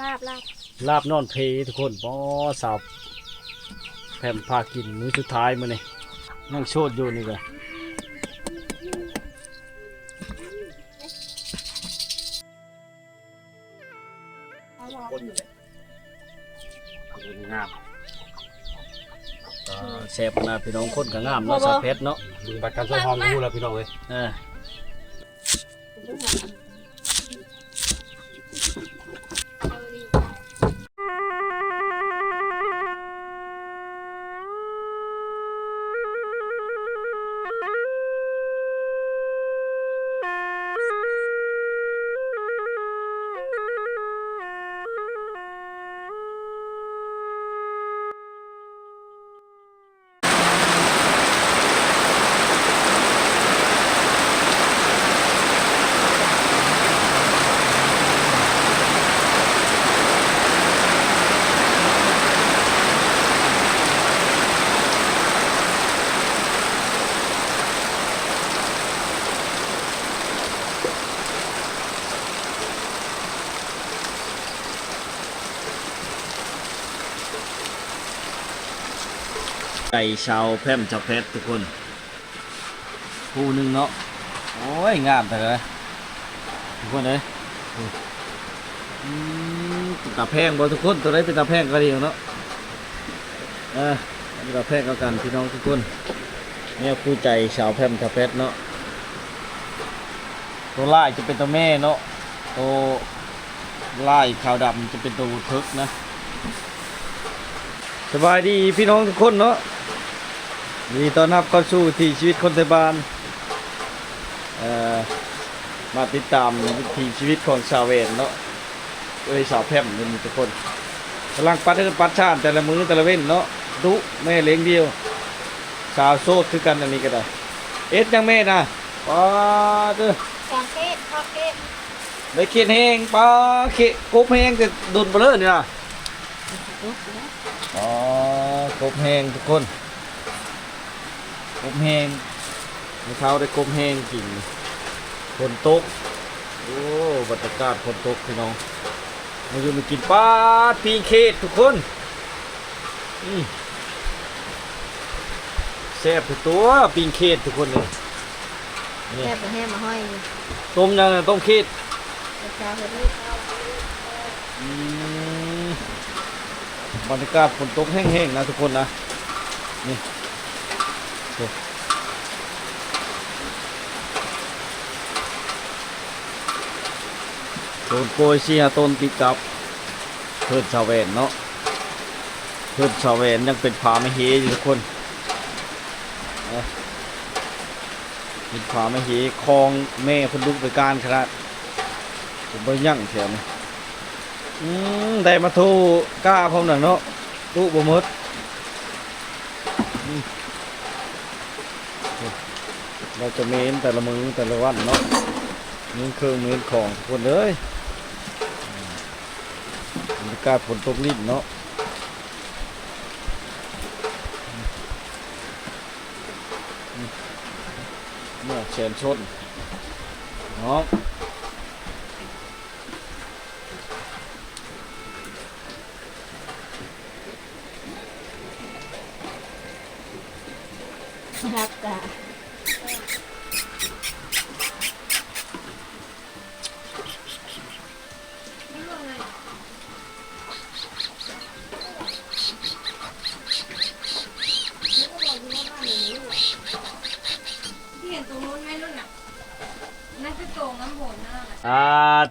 ลาบลาบลาบนอนเพทุกคนป้อสาวแผ่มพากินมื้อสุดท้ายมื้อนี้นั่งโชดอยู่นี่ก็คนอยู่เลยงามก็แซ่บนะพี่น้องคนก็งามเนาะสาวเพชรเนาะมีบัตรการช่วยห้องรู้แล้วพี่น้องเลย ก่ชาวแพร่มชาวเพชรทุกคนคู่หนึ่งเนาะโอ้ยงามแต่เลยทุกคนเลยอืมเป็นตาแพงบ่ทุกคนตัวไหนเป็นตาแพงก็ดีเนาะเออเป็นตาแพงก็กันพี่น้องทุกคนเนี่ยคู่ใจชาวแพร่มชาวเพชรเนาะตัวลาจะเป็นตัวแม่เนาะตัวลายขาวดำจะเป็นตัวทึกนะสบายดีพี่น้องทุกคนเนาะ มีต้อนรับเข้าสู่ที่ชีวิตคนไทยบ้านเอ่อมาติดตามวิถีชีวิตของชาวเวนเนาะเอ้ยสาวแพร่มนี่มีทุกคนกำลังปัดเอิ้นปัดชาติแต่ละมือแต่ละเว้นเนาะดุแม่เลี้ยงเดียว สาวโซดคือกันอันนี้ก็ได้ เอ็ดยังแม่นะป้าเด้อแกงเทศทอดเทศได้เขียนแห้งป้าเขะกบแห้งแต่ดุนเบลอเนี่ยนะอ๋อกบแห้งทุกคน กบแห้งมีเท้าได้กบแห้งกินฝนตก โอ้บรรยากาศฝนตกพี่น้องมาอยู่มากินปลาปีเขตทุกคนอืมแซ่บทุกตัวปีเขตทุกคนเลยนี่แค่ไปแห้มาห้อยอยู่ต้มยังไงต้มเขตเช้าเฮ็ดลูกอืมบรรยากาศฝนตกแห้งๆนะทุกคนนะนี่ โอ้ต้นโกยเสียต้นติกับเพื่อนชาวแวนเนาะเพื่อนชาวแวนยังเป็นผาไม่เฮอยู่ทุกคนเป็นผาไม่เฮคลองแม่เพุ่นลุกไปการขนาดผมไปยั่งแถวนี้อืมได้มาทูกล้าพร้อมหนังเนาะตู้บ่มดอืม เราจะเมนแต่ละมือแต่ละวันเนาะมีเครื่องเมนของทุกคนเลยอืมบรรยากาศฝนตกนิดเนาะเมื่อเชนชนเนาะ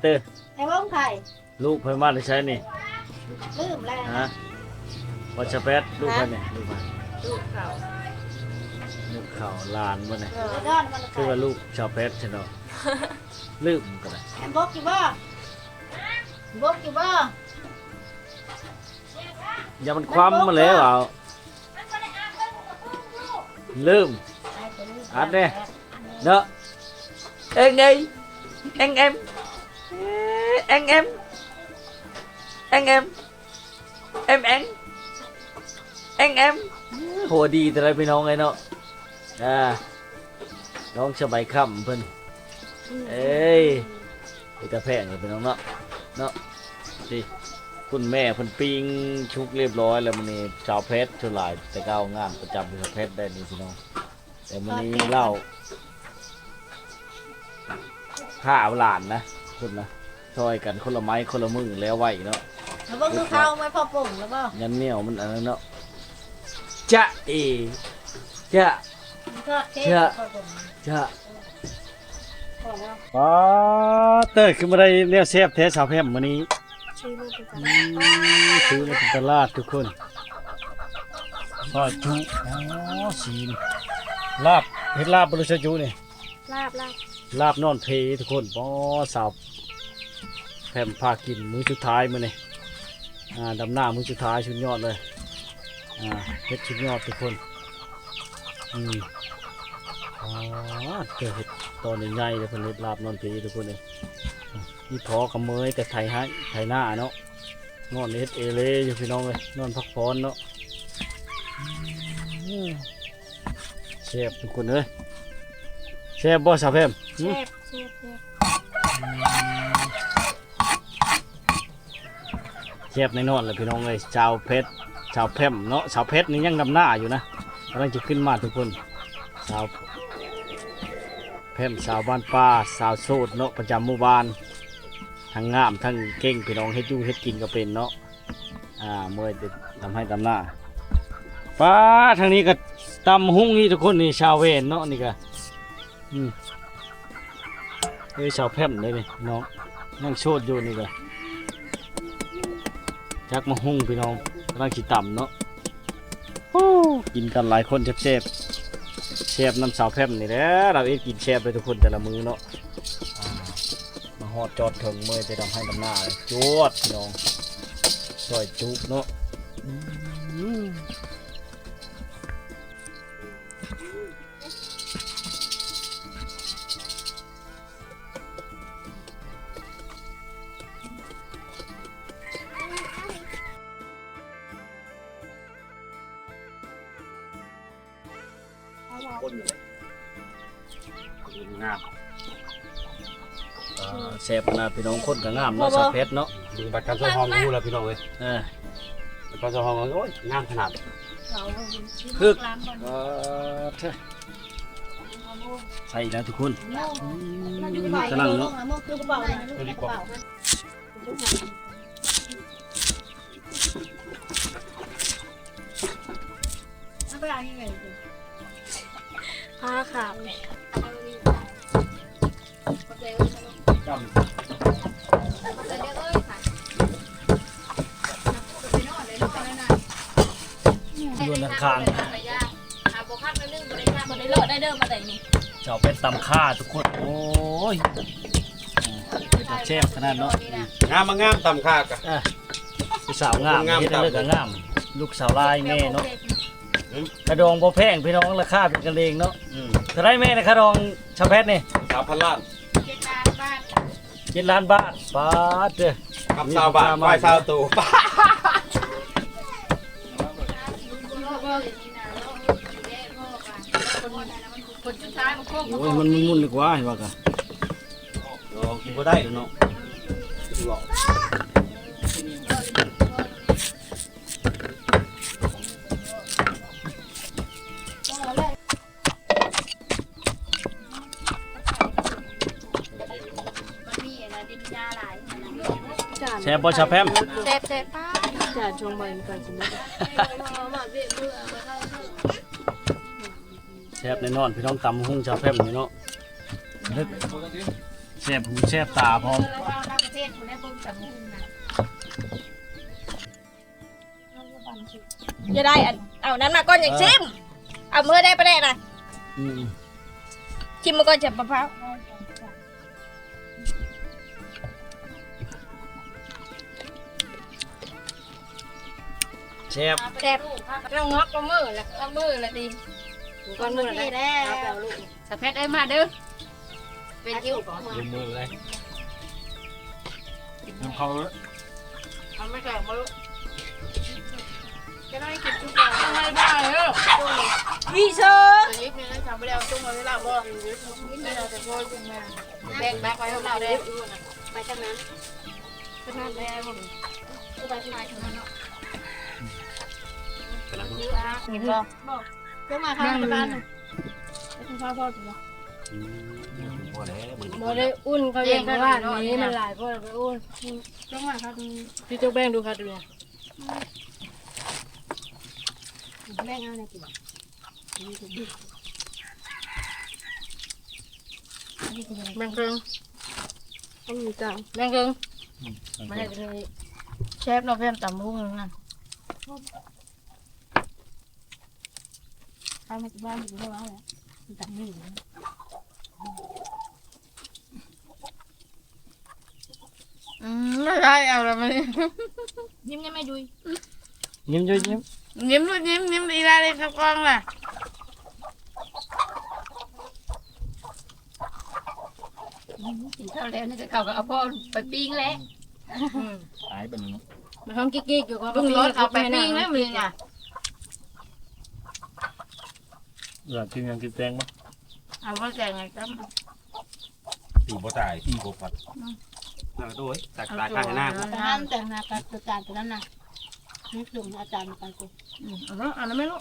เต้อไอ้ว่องไข่ลูกเพิ่นมาได้ใช้นี่ลืมแล้วฮะวัชแปดลูกเพิ่นนี่ลูกเพิ่นลูกเขาลูกเขาหลานเพิ่นนี่เออดอนมันคือว่าลูกชาวเพชรใช่เนาะลืมก็ได้แอมบกกี่บ่บกกี่บ่อย่ามันคว่ำมาแล้วเอาลืม อัดเนี่ยเนาะเอ็งไงเอ็งเอ็ม เอ็งเอ็มเอ็งเอ็มเอ็มเอ็งเอ็งเอ็มโหดีแต่ละพี่น้องไงเนาะอ่าน้องสบายค่ำเพิ่นเอ้ยไปตะแพงเลยพี่น้องเนาะเนาะดีคุณแม่เพิ่นปิ้งชุกเรียบร้อยแล้วมื้อนี้ชาวเพชรชุหลายแต่ก็เอางานประจำเป็นชาวเพชรได้นี่พี่น้องแต่มื้อนี้เล่าข้าวหลานนะคุณนะ ช่วยกันคนละไม้คนละมือแล้วไว้เนาะแล้วก็คือข้าวไม่พอปุ่งแล้วก็ยันเหนียวมันอันนั้นเนาะจะเอจะทอดเค้กเชื่อพอป่งจะอ๋อเตอร์คือมาได้เนี่ยเซฟแท้สาวแพมมื้อนี้ชื่อมันเป็นอืมซื้อมาจากตลาดทุกคนซอยจุอ๋อสีลาบเฮ็ดลาบบริษัทจุนี่ลาบลาบลาบนอนเพทุกคนอ๋อสาว แพมพากินมื้อสุดท้ายมื้อนี้อ่าดำหน้ามื้อสุดท้ายชุดยอดเลยอ่าเฮ็ดชุดยอดทุกคนอืมอ๋อเจอเฮ็ดตอนใหญ่ๆเลยเพิ่นเฮ็ดลาบนอนเพทุกคนเลยนี่พอกับเมยแต่ไทยให้ไทยหน้าเนาะนอนเฮ็ดเอเลอยู่พี่น้องเลยนอนพักผ่อนเนาะอืมเชฟทุกคนเลยเชฟบ่สาวเพมหึแซ่บแซ่บแซ่บเชฟ ในนอนเลยพี่น้องเลยชาวเพชรชาวเพมเนาะชาวเพชรนี่ยังดำหน้าอยู่นะกำลังจะขึ้นมาทุกคนชาวเพมชาวบ้านป่าชาวโสดเนาะประจำหมู่บ้านทั้งงามทั้งเก่งพี่น้องเฮ็ดอยู่เฮ็ดกินก็เป็นเนาะอ่าเมื่อจะทำให้ดำหน้าป้าทางนี้ก็ตำหุ้งนี่ทุกคนนี่ชาวเวนเนาะนี่ก็อืมเอ้ยชาวแพมเลยนี่น้องนั่งโชดอยู่นี่ก็ จักมาหุ้งพี่น้องกำลังขีต่ำเนาะกินกันหลายคนเชฟเชฟเชฟน้ำสาวแพมนี่แหละเราเองกินเชฟไปทุกคนแต่ละมือเนาะมาหอดจอดถึงเมื่อจะทำให้ดำหน้าเลยจวดพี่น้องซอยจุเนาะ แซ่บขนาดพี่น้องคนก็งามเนาะสาวเพชรเนาะดูบัตรการเช่าห้องรู้แล้วพี่น้องเลยเออบัตรการเช่าห้องโอ้ยงามขนาดเขาคือร้านบอลเออเท่ใส่แล้วทุกคนอยู่กระเป๋ากำลังเนาะอยู่กระเป๋าอยู่กระเป๋าเอาไปเอาที่ไหนดีผ้าขาวเลย จำอยู่ด้านข้างบ่ได้โลดได้เดิมมาแต่นี่เจ้าเป็นตำค่าทุกคน โอ้ยเป็นตาแซ่บขนาดเนาะงามมางามตำค่ากะอ่สาวงามงามเฮ็ดเลิกก็งาม ลูกสาวลายแม่เนาะกระดองบ่แพงพี่น้องราคาเป็นกันเองเนาะอืมเท่าไรแม่นะกระดองชาวเพชรนี่สามพันล้าน จ็ดล้านบาทบาทเด้อกับสาวบาทไหวสาวตูป้าคนสุดท้ายมันโค้งโอ้ยมันมุ่นๆดีกว่าเห็นว่ากะโอ้กินบ่ได้เดี๋ยวเนาะ แซ่บบ่ชาวแพมเจ็บเจ็บป้าจานชงใบมันก่อนสินะแซ่บแน่นอนพี่น้องตำหุ้งชาวแพมนี่เนาะเลิกแซ่บหูแซ่บตาพร้อมเราเอาต่างประเทศคนนี้เบิ่งจากมุมนะจะได้อันเอานั้นมาก่อนอย่างชิมเอามือได้ปะเนี่ยนะอืมชิมมาก่อนจะมะพร้าว แซ่บแซ่บเรางอกก็มือละเอามือละดิก่อนมือได้แล้วสะเพชรเอ้ยมาเด้อเป็นคิ้วลืมมือเลยน้ำเขาเอาไม่แข็งมาลูกจะได้กินทุกอย่างทำไมได้เออพี่เชอตัวนี้เนี่ยนะทำไม่ได้เอาตุ้งมาให้เราบ่นี่เราจะโวยขึ้นมาแบ่งแบกไว้ให้เราได้ไปจังนั้นขนาดแม่ผมไปที่ไหนของมันเนาะ กำลังนี่พ่อบอกเรื่องมาข้างบ้านน่ะไปกินข้าวพ่อถึงแล้วพอแล้วมึงบ่ได้อุ่นเขาเย็นเพราะว่านี้มันหลายพวกเราไปอุ่นเรื่องมาข้างตรงนี้พี่ตุ๊กแป้งดูค่ะดูเนี่ยแม่งเอาอะไรกินแบ่งครึ่องต้องมีจังแบ่งครึ่องไมาให้เป็นเชฟเราเพิ่มตำหุ้งนะ ข้าวมาที่บ้านอยู่ที่บ้านแล้วจังนี่อืมไม่ได้เอาละมันยิ้มยังไม่ดุยยิ้มด้วยยิ้มยิ้มด้วยยิ้มยิ้มดีได้เลยครับกล้องล่ะกินข้าวแล้วนี่ก็เขาก็เอาพ่อไปปิ้งแล้วตายเป็นมันห้องกิ๊กๆอยู่ก็ปรุงรสเอาไปปิ้งแล้วมึงอะ อยากกินยังกินแตงมั้ยเอาว่าแกงไงครับตีบ่ตายตีบ่ปัดนั่งตัวตักตายข้างหน้าแต่ห้ามแต่งหน้ากับอาจารย์ตัวนั้นน่ะนี่ถึงอาจารย์ไปกูอืมเอาเนาะเอาแล้วไม่รู้